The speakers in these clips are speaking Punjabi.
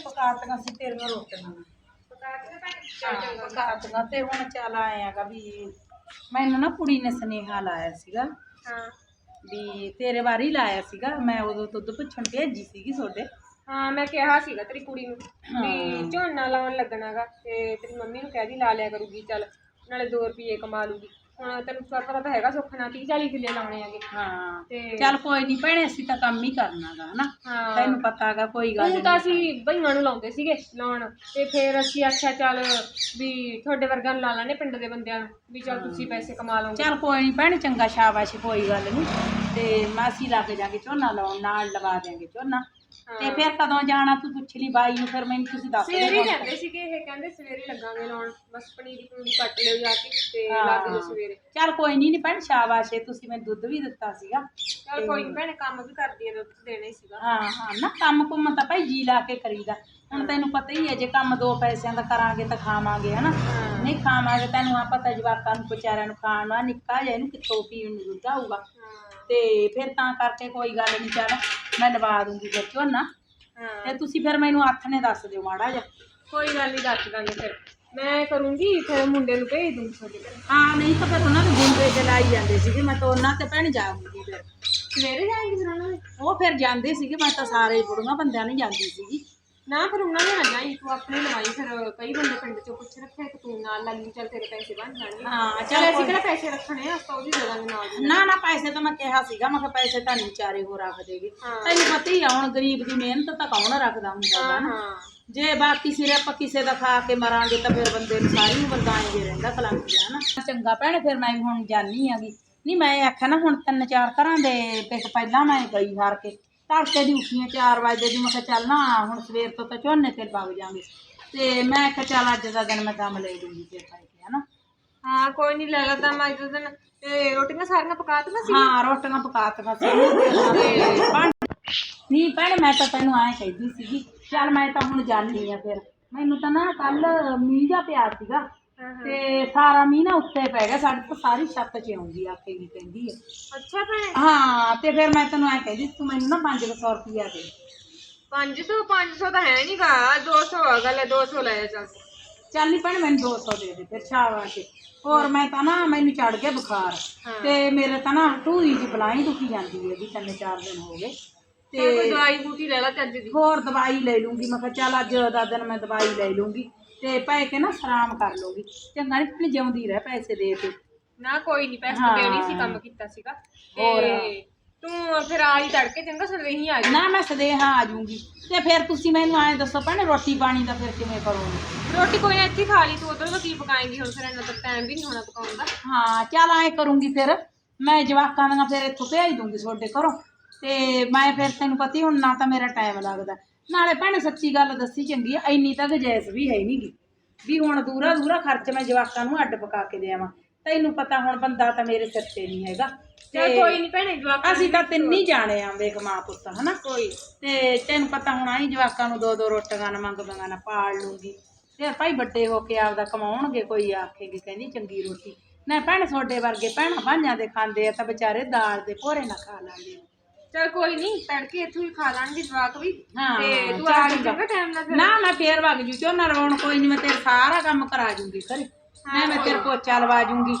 ਪਕਾਤੀਆਂ ਸੀ ਤੇਰੀਆਂ ਰੋਟੀਆਂ ਹਾਂ ਪਕਾਤੀਆਂ ਤੇ ਹੁਣ ਚੱਲ ਆਏਗਾ ਵੀ ਮੈਨੂੰ ਨਾ ਕੁੜੀ ਨੇ ਸੁਨੇਹਾ ਲਾਇਆ ਸੀਗਾ। ਹਾਂ। ਵੀ ਤੇਰੇ ਬਾਰੇ ਹੀ ਲਾਇਆ ਸੀਗਾ ਮੈਂ ਉਦੋਂ ਦੁੱਧ ਪੁੱਛਣ ਭੇਜੀ ਸੀਗੀ ਤੁਹਾਡੇ। ਹਾਂ ਮੈਂ ਕਿਹਾ ਸੀਗਾ ਤੇਰੀ ਕੁੜੀ ਨੂੰ ਵੀ ਝੋਨਾ ਲਾਉਣ ਲੱਗਣਾਗਾ ਤੇ ਤੇਰੀ ਮੰਮੀ ਨੂੰ ਕਹਿ ਦੀ ਲਾ ਲਿਆ ਕਰੂਗੀ ਚੱਲ ਨਾਲੇ 2 ਰੁਪਏ ਕਮਾ ਲੂਗੀ। ਹੁਣ ਤੈਨੂੰ ਪਤਾ ਤਾਂ ਹੈਗਾ ਸੁੱਖ ਨਾਲ 30 40 ਕਿੱਲੇ ਲਾਉਣੇ ਹੈਗੇ। ਹਾਂ। ਤੇ ਚੱਲ ਕੋਈ ਨਹੀਂ ਭੈਣੇ ਅਸੀਂ ਤਾਂ ਕੰਮ ਹੀ ਕਰਨਾਗਾ ਹਨਾ? ਹਾਂ। ਤੈਨੂੰ ਪਤਾਗਾ ਕੋਈ ਗੱਲ ਉਹ ਤਾਂ ਅਸੀਂ ਬਈਆਂ ਨੂੰ ਲਾਉਂਦੇ ਸੀਗੇ ਲਾਉਣ ਤੇ ਫਿਰ ਅਸੀਂ ਆਖਿਆ ਚੱਲ ਵੀ ਤੁਹਾਡੇ ਵਰਗਾ ਨੂੰ ਲਾ ਲੈਣੇ ਪਿੰਡ ਦੇ ਬੰਦਿਆਂ ਨੂੰ ਵੀ ਚੱਲ ਤੁਸੀਂ ਪੈਸੇ ਕਮਾ ਲਓਗੇ। ਚੱਲ ਕੋਈ ਨਹੀਂ ਭੈਣੇ ਚੰਗਾ ਸ਼ਾਬਾਸ਼ ਕੋਈ ਗੱਲ ਨਹੀਂ ਤੇ ਮਾਸੀ ਲਾ ਕੇ ਜਾਗੇ ਝੋਨਾ ਲਾਉਣ ਨਾਲ ਲਵਾ ਦੇਾਂਗੇ ਝੋਨਾ। ਤੇ ਫਿਰ ਕਦੋਂ ਜਾਣਾ ਤੂੰ ਪੁੱਛ ਲਈ ਬਾਈ ਨੂੰ ਫਿਰ ਮੈਨੂੰ ਤੁਸੀਂ ਦੱਸ ਸਵੇਰੇ ਹੀ ਕਹਿੰਦੇ ਸੀਗੇ ਇਹ ਕਹਿੰਦੇ ਸਵੇਰੇ ਲੱਗਾਂਗੇ ਲਾਉਣ। ਬਸ ਪਨੀਰੀ ਪਨੂਰੀ ਕੱਟ ਲਿਓ ਜਾ ਕੇ ਤੇ ਲੱਗ ਜਾਓ ਸਵੇਰੇ। ਚੱਲ ਕੋਈ ਨਹੀਂ ਨਹੀਂ ਭੈਣ ਸ਼ਾਬਾਸ਼ ਏ ਤੁਸੀਂ ਮੈਨੂੰ ਦੁੱਧ ਵੀ ਦਿੱਤਾ ਸੀਗਾ। ਚੱਲ ਕੋਈ ਨੀ ਭੈਣੇ ਕੰਮ ਵੀ ਕਰਦੀ ਹੈ ਦੁੱਧ ਦੇਣਾ ਹੀ ਸੀਗਾ। ਹਾਂ ਹਾਂ ਨਾ ਕੰਮ ਕੁੰਮ ਤਾਂ ਭਾਈ ਜੀ ਲਾ ਕੇ ਕਰੀਦਾ। ਹੁਣ ਤੈਨੂੰ ਪਤਾ ਹੀ ਹੈ ਜੇ ਕੰਮ ਦੋ ਪੈਸਿਆਂ ਦਾ ਕਰਾਂਗੇ ਤਾਂ ਖਾਵਾਂਗੇ ਹਨਾ। ਨਹੀਂ ਖਾਵਾਂਗੇ ਤੈਨੂੰ ਆ ਪਤਾ ਜਵਾਕਾਂ ਨੂੰ ਵਿਚਾਰਿਆਂ ਨੂੰ ਖਾਣ ਨਿੱਕਾ ਜਿਹਾ ਇਹਨੂੰ ਕਿੱਥੋਂ ਪੀਣ ਨੂੰ ਦੁੱਧ ਆਊਗਾ। ਤੇ ਫਿਰ ਤਾਂ ਕਰਕੇ ਕੋਈ ਗੱਲ ਨਹੀਂ ਚੱਲ। ਮੈਂ ਲਵਾ ਦੂੰਗੀ ਫਿਰ ਝੋਨਾ। ਹਾਂ। ਤੇ ਤੁਸੀਂ ਫਿਰ ਮੈਨੂੰ ਹੱਥ ਨੇ ਦੱਸ ਦਿਓ ਮਾੜਾ ਜਿਹਾ। ਕੋਈ ਗੱਲ ਨਹੀਂ ਦੱਸ ਦਾਂਗੇ ਫਿਰ। ਮੈਂ ਕਰੂੰਗੀ ਫਿਰ ਮੁੰਡੇ ਨੂੰ ਭੇਜ ਦੂੰਗੀ ਤੁਹਾਡੇ ਘਰ। ਹਾਂ ਨਹੀਂ ਤਾਂ ਫਿਰ ਉਹਨਾਂ ਦੇ ਗੁੰਡੇ ਚਲਾਈ ਜਾਂਦੇ ਸੀਗੇ ਮੈਂ ਤਾਂ ਉਹਨਾਂ ਤੇ ਭੈਣ ਜਾਊਂਗੀ ਫਿਰ। ਸਵੇਰੇ ਜਾਏਂਗੇ ਫਿਰ ਉਹਨਾਂ ਦੇ? ਉਹ ਫਿਰ ਜਾਂਦੇ ਸੀਗੇ ਮੈਂ ਤਾਂ ਸਾਰੇ ਬੁੜੀਆਂ ਬੰਦਿਆਂ ਨੂੰ ਜਾਂਦੀ ਸੀਗੀ। ਨਾ ਫਿਰ ਉਹਨਾਂ ਨੇ ਨਾ ਜਾਈ ਤੂੰ ਆਪਣੀ ਲਵਾਈ ਫਿਰ ਕਈ ਬੰਦੇ ਪਿੰਡ ਚੋਂ ਪੁੱਛ ਰੱਖਿਆ ਕਿ ਤੂੰ ਨਾਲ ਲੱਗ ਚੱਲ ਤੇਰੇ ਪੈਸੇ ਬਣ ਜਾਣਗੇ। ਹਾਂ ਚੱਲ ਅਸੀਂ ਕਿਹੜਾ ਪੈਸੇ ਰੱਖਣੇ ਆ ਆਪਾਂ ਉਹਦੀ ਦੇ ਦਾਂਗੇ ਨਾਲ ਦੀ। ਨਾ ਨਾ ਪੈਸੇ ਤਾਂ ਮੈਂ ਕਿਹਾ ਸੀਗਾ ਮੈਂ ਕਿਹਾ ਪੈਸੇ ਤਾਂ ਨਹੀਂ ਵਿਚਾਰੇ ਹੋ ਰੱਖ ਦੇਗੇ ਹਾਂ। ਤੈਨੂੰ ਪਤਾ ਹੀ ਆ ਹੁਣ ਗਰੀਬ ਦੀ ਮਿਹਨਤ ਤਾਂ ਕੌਣ ਰੱਖਦਾ ਹੁੰਦਾ ਹਾਂ ਨਾ। ਹਾਂ ਜੇ ਬਾਕੀ ਸਿਰੇ ਆਪਾਂ ਕਿਸੇ ਦਾ ਖਾ ਕੇ ਮਰਾਂਗੇ ਤਾਂ ਫਿਰ ਬੰਦੇ ਨੂੰ ਸਾਰੀ ਉਮਰ ਗਾਏਂਗੇ ਰਹਿੰਦਾ ਕਲੰਕ ਨਾ। ਚੰਗਾ ਭੈਣੇ ਫਿਰ ਮੈਂ ਵੀ ਹੁਣ ਜਾਣੀ ਆਗੀ ਨਹੀਂ ਮੈਂ ਆਖਿਆ ਨਾ ਹੁਣ ਤਿੰਨ ਚਾਰ ਘਰਾਂ ਦੇ ਵਿੱਚ ਪਹਿਲਾਂ ਮੈਂ ਗਈ ਹਾਰ ਕੇ। ਤੜਕੇ ਦੀ ਉੱਠੀਆਂ 4 ਵਜੇ ਦੀ ਮੈਂ ਕਿਹਾ ਚੱਲ ਨਾ ਹੁਣ ਸਵੇਰ ਤੋਂ ਤਾਂ ਝੋਨੇ ਤੇ ਵਗ ਜਾਾਂਗੇ। ਤੇ ਮੈਂ ਆਖਿਆ ਚੱਲ ਅੱਜ ਦਾ ਦਿਨ ਮੈਂ ਕੰਮ ਲੈ ਲੂੰਗੀ ਫਿਰ ਪਾਈ ਕੇ ਹਨਾ। ਹਾਂ ਕੋਈ ਨਹੀਂ ਲੈ ਲੈਂਦਾ ਮੈਂ ਇੱਕ ਦਿਨ। ਤੇ ਰੋਟੀਆਂ ਸਾਰੀਆਂ ਪਕਾ ਦਿੱਤੀਆਂ ਸੀ? ਹਾਂ ਰੋਟੀਆਂ ਪਕਾਤੀਆਂ ਸੀ। ਤੇ ਭਾਂਡੇ- ਨਹੀਂ ਭੈਣੇ ਮੈਂ ਤਾਂ ਤੈਨੂੰ ਐਂ ਕਹਿੰਦੀ ਸੀਗੀ ਚੱਲ ਮੈਂ ਤਾਂ ਹੁਣ ਜਾਣੀ ਆ ਫਿਰ। ਮੈਨੂੰ ਤਾਂ ਨਾ ਕੱਲ ਮੀਂਹ ਦਾ ਪਿਆ ਸੀਗਾ। ਤੇ ਸਾਰਾ ਮੀਂਹ ਨਾ ਉੱਤੇ ਪੈ ਗਿਆ ਸਾਡੇ ਤਾਂ ਸਾਰੀ ਛੱਤ 'ਚ ਆਉਂਦੀ ਆ ਕੇ ਵੀ ਕਹਿੰਦੀ ਹੈ ਅੱਛਾ ਭੈਣੇ। ਹਾਂ ਤੇ ਫਿਰ ਮੈਂ ਤੈਨੂੰ ਐਂ ਕਹਿੰਦੀ ਤੂੰ ਮੈਨੂੰ ਨਾ 500 ਰੁਪਇਆ ਦੇ। 500 500 ਤਾਂ ਹੈ ਨਹੀਂਗਾ 200 ਆ ਗੱਲ 200 ਲੈ ਜਾ। ਚੱਲ ਚੱਲ ਨਹੀਂ ਭੈਣੇ ਮੈਨੂੰ 200 ਦੇ ਦੇ ਫਿਰ ਸ਼ਾਬਾਸ਼ ਹੋਰ ਮੈਂ ਤਾਂ ਨਾ ਮੈਨੂੰ ਚੜ ਗਿਆ ਬੁਖਾਰ। ਤੇ ਮੇਰੇ ਤਾਂ ਨਾ ਢੂਈ ਦੀ ਬਲਾਈ ਦੁਖੀ ਜਾਂਦੀ ਹੈ ਵੀ ਤਿੰਨ ਚਾਰ ਦਿਨ ਹੋ ਗਏ। ਤੇ ਕੋਈ ਦਵਾਈ ਬੂਟੀ ਲੈ ਲੈ ਚੱਜ ਦੀ। ਹੋਰ ਦਵਾਈ ਲੈ ਲੂੰਗੀ ਮੈਂ ਕਿਹਾ ਚੱਲ ਅੱਜ ਦਾ ਦਿਨ ਮੈਂ ਦਵਾਈ ਲੈ ਲੂੰਗੀ। ਤੇ ਪੈ ਕੇ ਨਾ ਸਰਾਮ ਕਰ ਲੂੰਗੀ। ਚੰਗਾ ਨਹੀਂ ਭੈਣੇ ਜਿਉਂਦੀ ਰਹਿ ਪੈਸੇ ਦੇ ਤੇ। ਨਾ ਕੋਈ ਨਹੀਂ ਪੈਸੇ ਹਾਂ। ਦੇਣੀ ਸੀ ਕੰਮ ਕੀਤਾ ਸੀਗਾ? ਹੋਰ। ਤੇ ਤੂੰ ਫਿਰ ਆ ਹੀ ਤੜਕੇ ਚੰਗਾ ਸਵੇਰੇ ਆ ਜਾ ਨਾ ਮੈਂ ਸਦੇਹਾ ਆ ਜਾਊਂਗੀ। ਤੇ ਫਿਰ ਤੁਸੀਂ ਮੈਨੂੰ ਐਂ ਦੱਸੋ ਭੈਣੇ ਰੋਟੀ ਪਾਣੀ ਦਾ ਫਿਰ ਕਿਵੇਂ ਕਰੋਗੇ? ਰੋਟੀ ਕੋਈ ਨਾ ਇੱਥੇ ਹੀ ਖਾ ਲਈ ਤੂੰ ਉਧਰ ਤਾਂ ਕੀ ਪਕਾਏਂਗੀ ਹੁਣ ਫਿਰ ਇੰਨਾ ਤਾਂ ਟਾਈਮ ਵੀ ਨਹੀਂ ਹੋਣਾ ਪਕਾਉਣ ਦਾ। ਹਾਂ ਚੱਲ ਐਂ ਕਰੂੰਗੀ ਫਿਰ। ਮੈਂ ਜਵਾਕਾਂ ਦੀਆਂ ਫਿਰ ਇੱਥੋਂ ਭੇਜ ਦੂੰਗੀ ਤੁਹਾਡੇ ਘਰੋਂ। ਤੇ ਮੈਂ ਫਿਰ ਤੈਨੂੰ ਪਤਾ ਹੀ ਹੁਣ ਨਾ ਤਾਂ ਮੇਰਾ ਟਾਈਮ ਲੱਗਦਾ। ਨਾਲੇ ਭੈਣੇ ਸੱਚੀ ਗੱਲ ਦੱਸੀ ਚੰਗੀ ਆ ਇੰਨੀ ਤਾਂ ਗਜੈਸ ਵੀ ਹੈ ਨਹੀਂਗੀ ਵੀ ਹੁਣ ਦੂਰਾ ਦੂਰਾ ਖਰਚ ਮੈਂ ਜਵਾਕਾਂ ਨੂੰ ਅੱਡ ਪਕਾ ਕੇ ਦੇਵਾਂ। ਤੈਨੂੰ ਪਤਾ ਹੁਣ ਬੰਦਾ ਤਾਂ ਮੇਰੇ ਸਿਰ ਤੇ ਨਹੀਂ ਹੈਗਾ। ਚੱਲ ਕੋਈ ਨਹੀਂ ਭੈਣੇ ਜਵਾਕ ਅਸੀਂ ਤਾਂ ਤਿੰਨ ਹੀ ਜਾਣੇ ਆਂ ਵੇਖ ਮਾਂ ਪੁੱਤ ਹਨਾ? ਕੋਈ ਤੇ ਤੈਨੂੰ ਪਤਾ ਹੁਣ ਆਈ ਜਵਾਕਾਂ ਨੂੰ ਦੋ ਦੋ ਰੋਟੀਆਂ ਨਾ ਮੰਗਦੀਆਂ ਨਾ ਪਾਲ ਲੂੰਗੀ। ਤੇ ਭਾਈ ਵੱਡੇ ਹੋ ਕੇ ਆਪਦਾ ਕਮਾਉਣਗੇ ਕੋਈ ਆਖੇਗੀ ਕਹਿੰਦੀ ਚੰਗੀ ਰੋਟੀ। ਨਾ ਭੈਣ ਤੁਹਾਡੇ ਵਰਗੇ ਭੈਣਾਂ ਭਾਈਆਂ ਦੇ ਖਾਂਦੇ ਆ ਤਾਂ ਵਿਚਾਰੇ ਦਾਲ ਦੇ ਭੋਰੇ ਨਾ ਖਾ ਲੈਂਦੇ ਆ। ਚੱਲ ਕੋਈ ਨਹੀਂ ਤੜਕੇ ਇੱਥੋਂ ਹੀ ਖਾ ਲਾਂਗੇ ਜਵਾਕ ਵੀ। ਹਾਂ, ਤੇ ਤੂੰ ਚੱਲ ਆ ਚੰਗਾ। ਚੰਗਾ ਟਾਈਮ ਨਾਲ ਫਿਰ। ਨਾ ਮੈਂ ਫੇਰ ਵਗ ਜੂ ਝੋਨਾ ਰਵਾਉਣ ਕੋਈ ਨਹੀਂ ਮੈਂ ਤੇਰਾ ਸਾਰਾ ਕੰਮ ਕਰਾ ਜੂੰਗੀ ਘਰੇ। ਨਾ ਮੈਂ ਤੇਰੇ ਪੋਚਾ ਲਵਾ ਜੂੰਗੀ।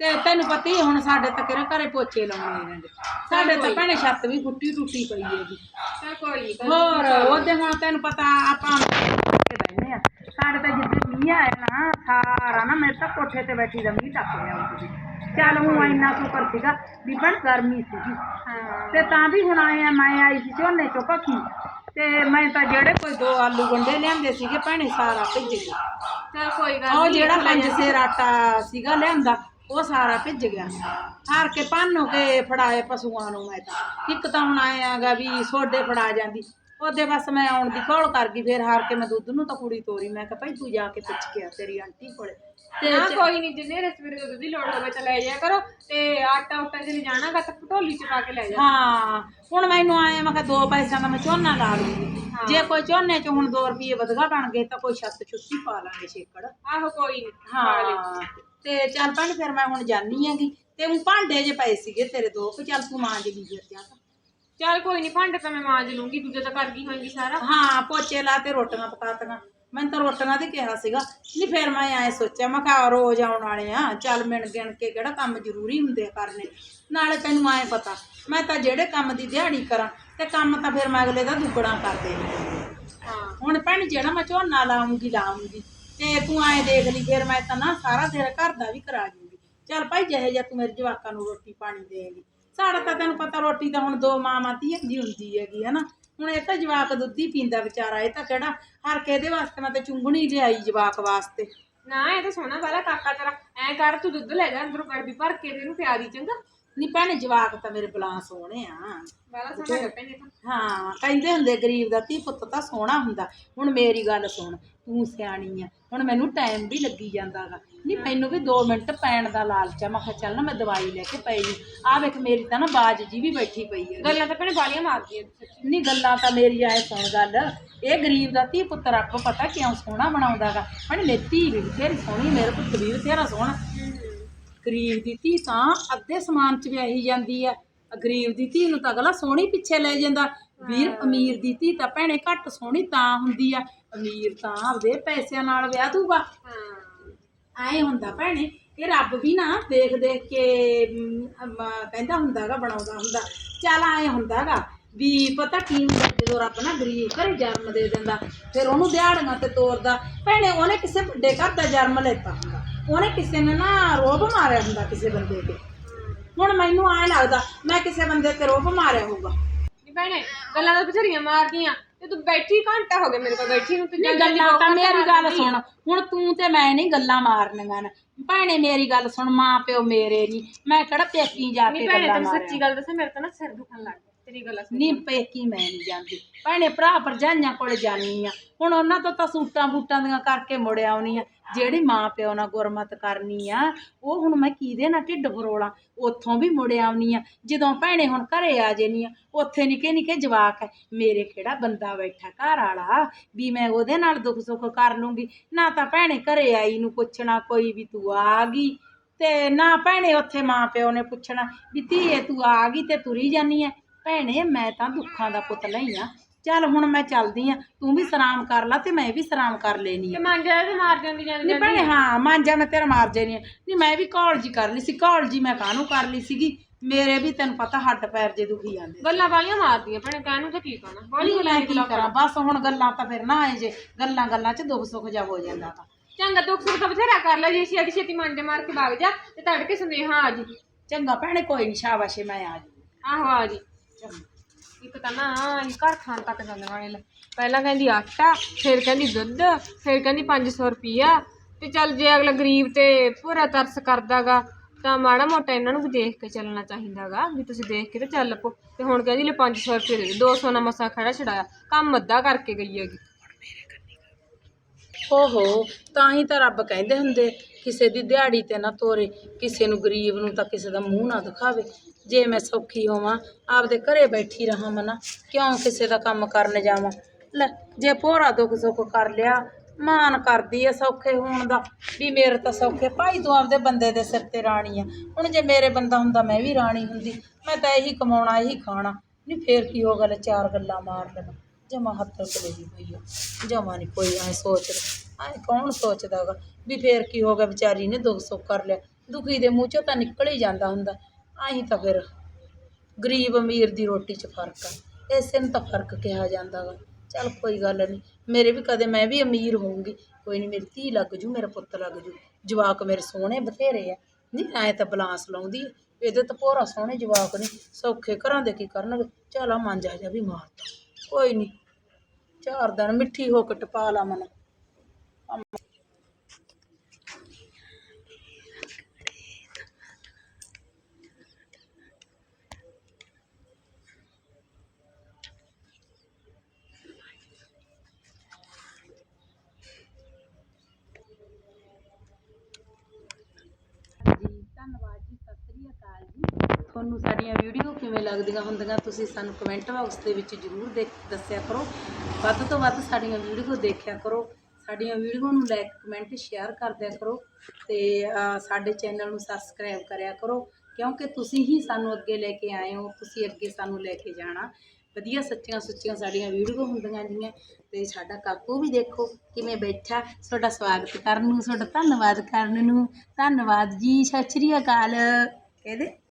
ਤੇ ਤੈਨੂੰ ਪਤਾ ਹੀ ਹੈ ਹੁਣ ਸਾਡੇ ਤਾਂ ਕਿਹੜਾ ਘਰੇ ਪੋਚੇ ਲਾਉਣੇ ਰਹਿੰਦੇ ਸਾਡੇ ਤਾਂ ਭੈਣੇ ਛੱਤ ਵੀ ਫੁੱਟੀ ਟੁੱਟੀ ਪਈ ਹੈਗੀ ਚੱਲ ਕੋਈ ਨਹੀਂ ਹੋਰ ਉਹਦੇ ਹੁਣ ਤੈਨੂੰ ਪਤਾ ਆਪਾਂ ਬੈਠੇ ਆ। ਸਾਡੇ ਤਾਂ ਜਿੱਦੇ ਮੀਂਹ ਆਇਆ ਨਾ ਸਾਰਾ ਨਾ ਮੈਂ ਤਾਂ ਕੋਠੇ ਤੇ ਬੈਠੀ ਦਾ ਮੀਂਹ ਟੱਪ ਗਿਆ ਉੱਤੇ ਚੱਲ ਹੁਣ ਇੰਨਾ ਸ਼ੁਕਰ ਸੀਗਾ ਵੀ ਬਣ ਗਰਮੀ ਸੀਗੀ। ਹਾਂ। ਤੇ ਤਾਂ ਵੀ ਹੁਣ ਆਏ ਆ ਮੈਂ ਆਈ ਸੀ ਝੋਨੇ ਚੋਂ ਪੱਕੀ ਤੇ ਮੈਂ ਤਾਂ ਜਿਹੜੇ ਕੋਈ ਦੋ ਆਲੂ ਗੰਡੇ ਲਿਆਂਦੇ ਸੀਗੇ ਭੈਣੇ ਸਾਰਾ ਭਿੱਜ ਗਿਆ। ਚੱਲ ਕੋਈ ਗੱਲ ਉਹ ਜਿਹੜਾ ਪੰਜ। ਸੇਰ ਆਟਾ ਸੀਗਾ ਲਿਆਂਦਾ ਉਹ ਸਾਰਾ ਭਿੱਜ ਗਿਆ। ਹਾਰ ਕੇ ਪੰਨੋ ਕੇ ਫੜਾਏ ਪਸ਼ੂਆਂ ਨੂੰ ਮੈਂ ਤਾਂ। ਇੱਕ ਤਾਂ ਹੁਣ ਆਇਆਗਾ ਵੀ ਸੋਡੇ ਫੜਾ ਜਾਂਦੀ। ਉਹਦੇ ਬਸ ਮੈਂ ਆਉਣ ਦੀ ਘੋਲ ਕਰ ਗਈ ਫਿਰ ਹਾਰ ਕੇ ਮੈਂ ਦੁੱਧ ਨੂੰ ਤਾਂ ਕੁੜੀ ਤੋਰੀ ਮੈਂ ਕਿਹਾ ਭਾਈ ਤੂੰ ਜਾ ਕੇ ਪੁੱਛ ਕੇ ਆ ਤੇਰੀ ਆਂਟੀ ਕੋਲੇ। ਤੇ ਨਾ ਕੋਈ ਨਹੀਂ ਜਿੰਨੇ ਰਸਵੀਰ ਦੁੱਧ ਦੀ ਲੋੜ ਹੋਵੇ ਤਾਂ ਲੈ ਜਾਇਆ ਕਰੋ ਤੇ ਆਟਾ ਉਟਾ ਜੇ ਜਾਣਾਗਾ ਤਾਂ ਢੋਲੀ ਚ ਪਾ ਕੇ ਲੈ ਜਾ। ਹਾਂ। ਹੁਣ ਮੈਨੂੰ ਆਏ ਮੈਂ ਕਿਹਾ ਦੋ ਪੈਸਿਆਂ ਦਾ ਮੈਂ ਝੋਨਾ ਲਾ ਲੂੰਗੀ। ਜੇ ਕੋਈ ਝੋਨੇ ਚ ਹੁਣ 2 ਰੁਪਏ ਵਧਗਾ ਬਣ ਗਏ ਤਾਂ ਕੋਈ ਛੱਤ ਛੁੱਟੀ ਪਾ ਲਾਂਗੇ ਛੇਕੜ। ਆਹੋ ਕੋਈ ਨਹੀਂ। ਹਾਂ। ਤੇ ਚੱਲ ਭੈਣ ਫਿਰ ਮੈਂ ਹੁਣ ਜਾਣੀ ਆਂਗੀ ਤੇ ਉਹ ਭਾਂਡੇ ਜੇ ਪਏ ਸੀਗੇ ਤੇਰੇ ਦੋ ਕਿ ਚੱਲ ਤੂੰ ਮਾਂਜ ਲਈ ਫਿਰ ਜਾ ਚੱਲ ਕੋਈ ਨਹੀਂ ਭਾਂਡੇ ਤਾਂ ਮੈਂ ਮਾਂਜ ਲੂੰਗੀ ਦੂਜੇ ਤਾਂ ਕਰ ਗਈ ਹੋਏਗੀ ਸਾਰਾ। ਹਾਂ ਪੋਚੇ ਲਾ ਤੇ ਰੋਟੀਆਂ ਪਕਾਤੀਆਂ ਮੈਂ ਤਾਂ ਰੋਟੀਆਂ ਦੀ ਕਿਹਾ ਸੀਗਾ। ਨਹੀਂ ਫਿਰ ਮੈਂ ਐ ਸੋਚਿਆ ਮੈਂ ਕਿਹਾ ਰੋਜ਼ ਆਉਣ ਵਾਲੇ ਆ। ਚੱਲ ਮਿਣ ਗਿਣ ਕੇ ਕਿਹੜਾ ਕੰਮ ਜ਼ਰੂਰੀ ਹੁੰਦੇ ਆ ਕਰਨੇ। ਨਾਲੇ ਤੈਨੂੰ ਐ ਪਤਾ ਮੈਂ ਤਾਂ ਜਿਹੜੇ ਕੰਮ ਦੀ ਦਿਹਾੜੀ ਕਰਾਂ ਤੇ ਕੰਮ ਤਾਂ ਫਿਰ ਮੈਂ ਅਗਲੇ ਦਾ ਦੁੱਗਣਾ ਕਰ ਦੇਣੀ। ਹਾਂ। ਹੁਣ ਭੈਣ ਜਿਹੜਾ ਮੈਂ ਝੋਨਾ ਲਾਉਂਗੀ ਲਾਉਂਗੀ। ਤੇ ਤੂੰ ਐ ਦੇਖ ਲਈ ਫਿਰ ਮੈਂ ਤਾਂ ਨਾ ਸਾਰਾ ਤੇਰੇ ਘਰ ਦਾ ਵੀ ਕਰਾ ਜੂਗੀ ਚੱਲ ਭਾਈ ਜਿਹੇ ਜਿਹਾ ਤੂੰ ਮੇਰੇ ਜਵਾਕਾਂ ਨੂੰ ਰੋਟੀ ਪਾਣੀ ਦੇਗੀ। ਸਾਡਾ ਤਾਂ ਤੈਨੂੰ ਪਤਾ ਰੋਟੀ ਤਾਂ ਹੁਣ ਦੋ ਮਾਂ ਧੀਆਂ ਦੀ ਹੁੰਦੀ ਹੈਗੀ, ਹਨਾ? ਹੁਣ ਇਹ ਤਾਂ ਜਵਾਕ ਦੁੱਧ ਹੀ ਪੀਂਦਾ ਵਿਚਾਰਾ, ਇਹ ਤਾਂ ਕਿਹੜਾ? ਹਰ ਕਿਹਦੇ ਵਾਸਤੇ ਮੈਂ ਤੇ ਚੁੰਗਣੀ ਲਿਆਈ ਜਵਾਕ ਵਾਸਤੇ। ਨਾ, ਇਹ ਤਾਂ ਸੋਹਣਾ ਵਾਲਾ ਕਾਕਾ ਤੇਰਾ। ਐ ਕਰ, ਤੂੰ ਦੁੱਧ ਲੈ ਜਾ, ਅੰਦਰੋਂ ਕੜਬੀ ਭਰ ਕੇ ਤੇ ਇਹਨੂੰ ਪਿਆ ਦੀ ਚੰਗਾ। ਨਹੀਂ ਭੈਣੇ ਜਵਾਕ ਤਾਂ ਮੇਰੇ ਬਲਾਂ ਸੋਹਣੇ ਆ। ਵਾਲਾ ਸੋਹਣਾ ਕੱਪੇ ਨੇ ਤਾਂ। ਹਾਂ ਕਹਿੰਦੇ ਹੁੰਦੇ ਗਰੀਬ ਦਾ ਧੀ ਪੁੱਤ ਤਾਂ ਸੋਹਣਾ ਹੁੰਦਾ। ਹੁਣ ਮੇਰੀ ਗੱਲ ਸੁਣ ਤੂੰ ਸਿਆਣੀ ਆ। ਹੁਣ ਮੈਨੂੰ ਟਾਈਮ ਵੀ ਲੱਗੀ ਜਾਂਦਾਗਾ। ਨਹੀਂ ਮੈਨੂੰ ਵੀ 2 ਮਿੰਟ ਪੈਣ ਦਾ ਲਾਲਚ ਆ। ਮੈਂ ਕਿਹਾ ਚੱਲ ਨਾ ਮੈਂ ਦਵਾਈ ਲੈ ਕੇ ਪਈ ਆ। ਵੇਖ ਮੇਰੀ ਤਾਂ ਨਾ ਬਾਜ ਜੀ ਵੀ ਬੈਠੀ ਪਈ ਹੈ ਗੱਲਾਂ ਤਾਂ ਭੈਣੇ ਵਾਲੀਆਂ ਮਾਰਦੀਆਂ। ਨਹੀਂ ਗੱਲਾਂ ਤਾਂ ਮੇਰੀ ਆਏ ਸੁਣ ਗੱਲ। ਇਹ ਗਰੀਬ ਦਾ ਧੀ ਪੁੱਤ ਰੱਬ ਪਤਾ ਕਿਉਂ ਸੋਹਣਾ ਬਣਾਉਂਦਾਗਾ। ਹਣ ਮੇਰੀ ਧੀ ਵੀ ਬਥੇਰੀ ਸੋਹਣੀ ਮੇਰੇ ਪੁੱਤ ਵੀ ਬਥੇਰਾ ਸੋਹਣਾ। ਗਰੀਬ ਦੀ ਧੀ ਤਾਂ ਅੱਧੇ ਸਮਾਨ ਚ ਵਿਆਹੀ ਜਾਂਦੀ ਆ। ਗਰੀਬ ਦੀ ਧੀ ਨੂੰ ਤਾਂ ਅਗਲਾ ਸੋਹਣੀ ਪਿੱਛੇ ਲੈ ਜਾਂਦਾ। ਵੀਰ ਅਮੀਰ ਦੀ ਧੀ ਤਾਂ ਭੈਣੇ ਘੱਟ ਸੋਹਣੀ ਤਾਂ ਹੁੰਦੀ ਆ। ਅਮੀਰ ਤਾਂ ਆਪਦੇ ਪੈਸਿਆਂ ਨਾਲ ਵਿਆਹ ਦੂਗਾ। ਹਾਂ। ਐ ਹੁੰਦਾ ਭੈਣੇ ਇਹ ਰੱਬ ਵੀ ਨਾ ਦੇਖ ਦੇਖ ਕੇ ਅਮ, ਅਮ, ਕਹਿੰਦਾ ਹੁੰਦਾਗਾ ਬਣਾਉਂਦਾ ਹੁੰਦਾ। ਚੱਲ ਐ ਹੁੰਦਾਗਾ ਵੀ ਪਤਾ ਕੀ ਹੁੰਦਾ ਜਦੋਂ ਰੱਬ ਨਾ ਗਰੀਬ ਘਰੇ ਜਨਮ ਦੇ ਦਿੰਦਾ ਫਿਰ ਉਹਨੂੰ ਦਿਹਾੜੀਆਂ ਤੇ ਤੋਰਦਾ। ਭੈਣੇ ਉਹਨੇ ਕਿਸੇ ਵੱਡੇ ਘਰ ਦਾ ਜਨਮ ਲੈਤਾ ਹੁੰਦਾ। ਉਹਨੇ ਕਿਸੇ ਨੇ ਨਾ ਰੋਬ ਮਾਰਿਆ ਹੁੰਦਾ ਕਿਸੇ ਬੰਦੇ ਤੇ। ਹੁਣ ਮੈਨੂੰ ਐ ਲੱਗਦਾ ਮੈਂ ਕਿਸੇ ਬੰਦੇ ਤੇ ਰੋਬ ਮਾਰਿਆ ਹੋਊਗਾ। ਨੀ ਭੈਣੇ ਗੱਲਾਂ ਤਾਂ ਬਥੇਰੀਆਂ ਮਾਰਦੀਆਂ। ਤੇ ਤੂੰ ਬੈਠੀ ਘੰਟਾ ਹੋ ਗਿਆ ਮੇਰੇ ਕੋਲ ਬੈਠੀ ਨੂੰ ਤੇ ਨਹੀਂ ਜਲਦੀ ਗੱਲਾਂ ਤਾਂ ਮੇਰੀ ਗੱਲ। ਸੁਣ। ਹੁਣ ਤੂੰ ਤੇ ਮੈਂ ਨਹੀਂ ਗੱਲਾਂ ਮਾਰਨੀਆਂ ਨੇ। ਭੈਣੇ ਮੇਰੀ ਗੱਲ ਸੁਣ ਮਾਂ ਪਿਓ ਮੇਰੇ ਨਹੀਂ ਮੈਂ ਕਿਹੜਾ ਪੇਕੀ ਜਾ ਕੇ ਭੈਣੇ ਗੱਲਾਂ ਤੈਨੂੰ ਸੱਚੀ ਗੱਲ ਦੱਸਾਂ ਮੇਰੇ ਤਾਂ ਨਾ ਸਿਰ ਦੁਖਣ ਲੱਗ ਗਿਆ ਤੇਰੀ ਗੱਲਾਂ ਸੁਣ ਨਹੀਂ ਪੇਕੀ ਮੈਂ ਨਹੀਂ ਜਾਂਦੀ। ਭੈਣੇ ਭਰਾ ਭਰਜਾਈਆਂ ਕੋਲੇ ਜਾਨੀ ਆ। ਹੁਣ ਉਹਨਾਂ ਤੋਂ ਤਾਂ ਸੂਟਾਂ ਬੂਟਾਂ ਦੀਆਂ ਕਰਕੇ ਮੁੜ ਆਉਣੀ ਆ। ਜਿਹੜੀ ਮਾਂ ਪਿਓ ਨਾਲ ਗੁਰਮਤ ਕਰਨੀ ਆ ਉਹ ਹੁਣ ਮੈਂ ਕਿਹਦੇ ਨਾਲ ਢਿੱਡ ਫਰੋਲਾਂ? ਉੱਥੋਂ ਵੀ ਮੁੜ ਆਉਣੀ ਆ। ਜਦੋਂ ਭੈਣੇ ਹੁਣ ਘਰੇ ਆ ਜੇਨੀ ਆ ਉੱਥੇ ਨਿੱਕੇ ਨਿੱਕੇ ਜਵਾਕ ਐ। ਮੇਰੇ ਕਿਹੜਾ ਬੰਦਾ ਬੈਠਾ ਘਰ ਵਾਲਾ? ਵੀ ਮੈਂ ਉਹਦੇ ਨਾਲ ਦੁੱਖ ਸੁੱਖ ਕਰ ਲੂੰਗੀ। ਨਾ ਤਾਂ ਭੈਣੇ ਘਰੇ ਆਈ ਨੂੰ ਪੁੱਛਣਾ ਕੋਈ ਵੀ ਤੂੰ ਆ ਗਈ। ਤੇ ਨਾ ਭੈਣੇ ਉੱਥੇ ਮਾਂ ਪਿਓ ਨੇ ਪੁੱਛਣਾ ਵੀ ਧੀਏ ਤੂੰ ਆ ਗਈ ਤੇ ਤੁਰੀ ਜਾਨੀ ਐ। ਭੈਣੇ ਮੈਂ ਤਾਂ ਦੁੱਖਾਂ ਦਾ ਪੁੱਤ ਲਈ ਆ। ਚੱਲ ਹੁਣ ਮੈਂ ਚੱਲਦੀ ਆ। ਤੂੰ ਵੀ ਸਲਾਮ ਕਰ ਲਾ ਤੇ ਮੈਂ ਵੀ ਸਲਾਮ ਕਰ ਲੈਣੀ ਆ। ਮੰਨ ਜਾ ਤੇ ਮਾਰ ਜਾਂਦੀ ਜਾਂਦੀ ਨਹੀਂ ਭੈਣੇ ਹਾਂ ਮਾਂਜਾ ਮੈਂ ਤੇਰਾ ਮਾਰ ਜਾਨੀ ਆ। ਨਹੀਂ ਮੈਂ ਵੀ ਕਾਲਜੀ ਕਰ ਲਈ ਸੀ। ਕਾਲਜੀ ਮੈਂ ਕਾਹਨੂੰ ਕਰ ਲਈ ਸੀਗੀ? ਮੇਰੇ ਵੀ ਤੈਨੂੰ ਪਤਾ ਹੱਡ ਪੈਰ ਜੇ ਦੁਖੀ ਜਾਂਦੇ ਗੱਲਾਂ ਵਾਲੀਆਂ ਮਾਰਦੀਆਂ ਭੈਣੇ ਕਹਿਣ ਨੂੰ ਤਾਂ ਕੀ ਕਹਣਾ ਬਾਲੀ ਮੈਂ ਕੀ ਕਰਾਂ? ਬਸ ਹੁਣ ਗੱਲਾਂ ਤਾਂ ਫਿਰ ਨਾ ਆਏ ਜੇ। ਗੱਲਾਂ ਗੱਲਾਂ 'ਚ ਦੁੱਖ ਸੁੱਖ ਜਾ ਹੋ ਜਾਂਦਾ ਤਾਂ। ਚੰਗਾ ਦੁੱਖ ਸੁੱਖ ਤਾਂ ਬਥੇਰਾ ਕਰ ਲੈ ਜੇ। ਛੇਤੀ ਛੇਤੀ ਮੰਡੇ ਮਾਰ ਕੇ ਵਗ ਜਾ ਤੇ ਤੜਕੇ ਸੁਨੇਹਾ ਆ ਜੀ ਚੰਗਾ ਭੈਣੇ ਕੋਈ ਨਹੀਂ ਸ਼ਾਬਾਸ਼ੇ ਮੈਂ ਆ ਜੂ ਆਹੋ ਆ ਜੀ ਇੱਕ ਤਾਂ ਨਾ ਇਹ ਘਰ ਖਾਣ ਤੱਕ ਜਾਂਦੇ ਵਾਲੇ ਲੈ। ਪਹਿਲਾਂ ਕਹਿੰਦੀ ਆਟਾ, ਫਿਰ ਕਹਿੰਦੀ ਦੁੱਧ, ਫਿਰ ਕਹਿੰਦੀ 500 ਰੁਪਿਆ ਤੇ ਚੱਲ ਜੇ ਅਗਲਾ ਗਰੀਬ ਤੇ ਪੂਰਾ ਤਰਸ ਕਰਦਾਗਾ, ਤਾਂ ਮਾੜਾ ਮੋਟਾ ਇਹਨਾਂ ਨੂੰ ਵੀ ਦੇਖ ਕੇ ਚੱਲਣਾ ਚਾਹੀਦਾਗਾ, ਵੀ ਤੁਸੀਂ ਦੇਖ ਕੇ ਤੇ ਚੱਲ ਪੋ। ਤੇ ਹੁਣ ਕਹਿੰਦੀ ਲੈ 500 ਰੁਪਏ ਦੇ ਦੇ 200 ਨਾ ਮਸਾ ਖੜਾ ਛਡਾਇਆ। ਕੰਮ ਅੱਧਾ ਕਰਕੇ ਗਈ ਹੈਗੀ। ਓਹੋ, ਤਾਂ ਹੀ ਤਾਂ ਰੱਬ ਕਹਿੰਦੇ ਹੁੰਦੇ, ਕਿਸੇ ਦੀ ਦਿਹਾੜੀ ਤੇ ਨਾ ਤੋਰੇ, ਕਿਸੇ ਨੂੰ ਗਰੀਬ ਨੂੰ ਤਾਂ ਕਿਸੇ ਦਾ ਮੂੰਹ ਨਾ ਦਿਖਾਵੇ। ਜੇ ਮੈਂ ਸੌਖੀ ਹੋਵਾਂ, ਆਪਦੇ ਘਰੇ ਬੈਠੀ ਰਹਾਂ ਮਨਾ, ਕਿਉਂ ਕਿਸੇ ਦਾ ਕੰਮ ਕਰਨ ਜਾਵਾਂ? ਲੈ, ਜੇ ਭੋਰਾ ਦੁੱਖ ਸੁੱਖ ਕਰ ਲਿਆ, ਮਾਨ ਕਰਦੀ ਐ ਸੌਖੇ ਹੋਣ ਦਾ, ਵੀ ਮੇਰੇ ਤਾਂ ਸੌਖੇ, ਭਾਈ ਤੂੰ ਆਪਦੇ ਬੰਦੇ ਦੇ ਸਿਰ ਤੇ ਰਾਣੀ ਆ ਹੁਣ ਜੇ ਮੇਰੇ ਬੰਦਾ ਹੁੰਦਾ, ਮੈਂ ਵੀ ਰਾਣੀ ਹੁੰਦੀ, ਮੈਂ ਤਾਂ ਇਹੀ ਕਮਾਉਣਾ, ਇਹੀ ਖਾਣਾ। ਨਹੀਂ ਫੇਰ ਕੀ ਹੋ ਗੱਲ ਚਾਰ ਗੱਲਾਂ ਮਾਰ ਲੈਣਾ। ਜਮਾ ਹੱਥ ਚਲੇਗੀ ਹੋਈ ਆ। ਜਮਾ ਨਹੀਂ ਕੋਈ ਐ ਸੋਚਦਾ। ਐ ਕੌਣ ਸੋਚਦਾ ਗਾ ਵੀ ਫੇਰ ਕੀ ਹੋ ਗਿਆ? ਵਿਚਾਰੀ ਨੇ ਦੁੱਖ ਸੁੱਖ ਕਰ ਲਿਆ। ਦੁਖੀ ਦੇ ਮੂੰਹ ਚੋਂ ਤਾਂ ਨਿਕਲ ਹੀ ਜਾਂਦਾ ਹੁੰਦਾ। ਆਹੀ ਤਾਂ ਫਿਰ ਗਰੀਬ ਅਮੀਰ ਦੀ ਰੋਟੀ 'ਚ ਫ਼ਰਕ ਆ। ਇਸੇ ਨੂੰ ਤਾਂ ਫ਼ਰਕ ਕਿਹਾ ਜਾਂਦਾ ਗਾ। ਚੱਲ ਕੋਈ ਗੱਲ ਨਹੀਂ ਮੇਰੇ ਵੀ ਕਦੇ ਮੈਂ ਵੀ ਅਮੀਰ ਹੋਊਂਗੀ। ਕੋਈ ਨਹੀਂ ਮੇਰੀ ਧੀ ਲੱਗ ਜੂ, ਮੇਰਾ ਪੁੱਤ ਲੱਗ ਜੂ। ਜਵਾਕ ਮੇਰੇ ਸੋਹਣੇ ਬਥੇਰੇ ਆ। ਨਹੀਂ ਐ ਤਾਂ ਬਲਾਂਸ ਲਾਉਂਦੀ ਇਹਦੇ ਤਾਂ ਭੋਰਾ ਸੋਹਣੇ ਜਵਾਕ ਨੇ। ਸੌਖੇ ਘਰਾਂ ਦੇ ਕੀ ਕਰਨਗੇ? ਚੱਲ ਆ ਮਾਂਜਾ ਜਾ ਵੀ ਮਾਰਤਾ। ਕੋਈ ਨਹੀਂ ਚਾਰ ਦਿਨ ਮਿੱਠੀ ਹੋ ਕੇ ਟਪਾ ਲਾ ਮਨ ਜੀ ਧੰਨਵਾਦ ਜੀ ਸਤਿ ਸ੍ਰੀ ਅਕਾਲ ਜੀ ਤੁਹਾਨੂੰ ਸਾਡੀਆਂ ਵੀਡੀਓ ਕਿਵੇਂ ਲੱਗਦੀਆਂ ਹੁੰਦੀਆਂ ਤੁਸੀਂ ਸਾਨੂੰ ਕਮੈਂਟ ਬਾਕਸ ਦੇ ਵਿੱਚ ਜਰੂਰ ਦੇ ਦੱਸਿਆ ਕਰੋ। ਵੱਧ ਤੋਂ ਵੱਧ ਸਾਡੀਆਂ ਵੀਡੀਓ ਦੇਖਿਆ ਕਰੋ। ਸਾਡੀਆਂ ਵੀਡੀਓ ਨੂੰ ਲਾਈਕ ਕਮੈਂਟ ਸ਼ੇਅਰ ਕਰਦਿਆ ਕਰੋ ਤੇ ਸਾਡੇ ਚੈਨਲ ਨੂੰ ਸਬਸਕ੍ਰਾਈਬ ਕਰਿਆ ਕਰੋ ਕਿਉਂਕਿ ਤੁਸੀਂ ਹੀ ਸਾਨੂੰ ਅੱਗੇ ਲੈ ਕੇ ਆਏ ਹੋ, ਤੁਸੀਂ ਅੱਗੇ ਸਾਨੂੰ ਲੈ ਕੇ ਜਾਣਾ। ਵਧੀਆ ਸੱਚੀਆਂ ਸੁੱਚੀਆਂ ਸਾਡੀਆਂ ਵੀਡੀਓ ਹੁੰਦੀਆਂ ਜੀਆਂ ਤੇ ਸਾਡਾ ਕਾਕੂ ਵੀ ਦੇਖੋ ਕਿਵੇਂ ਬੈਠਾ। ਤੁਹਾਡਾ ਸਵਾਗਤ ਕਰਨ ਨੂੰ, ਤੁਹਾਡਾ ਧੰਨਵਾਦ ਕਰਨ ਨੂੰ। ਧੰਨਵਾਦ ਜੀ, ਸਤਿ ਸ਼੍ਰੀ ਅਕਾਲ। ਕਹਦੇ?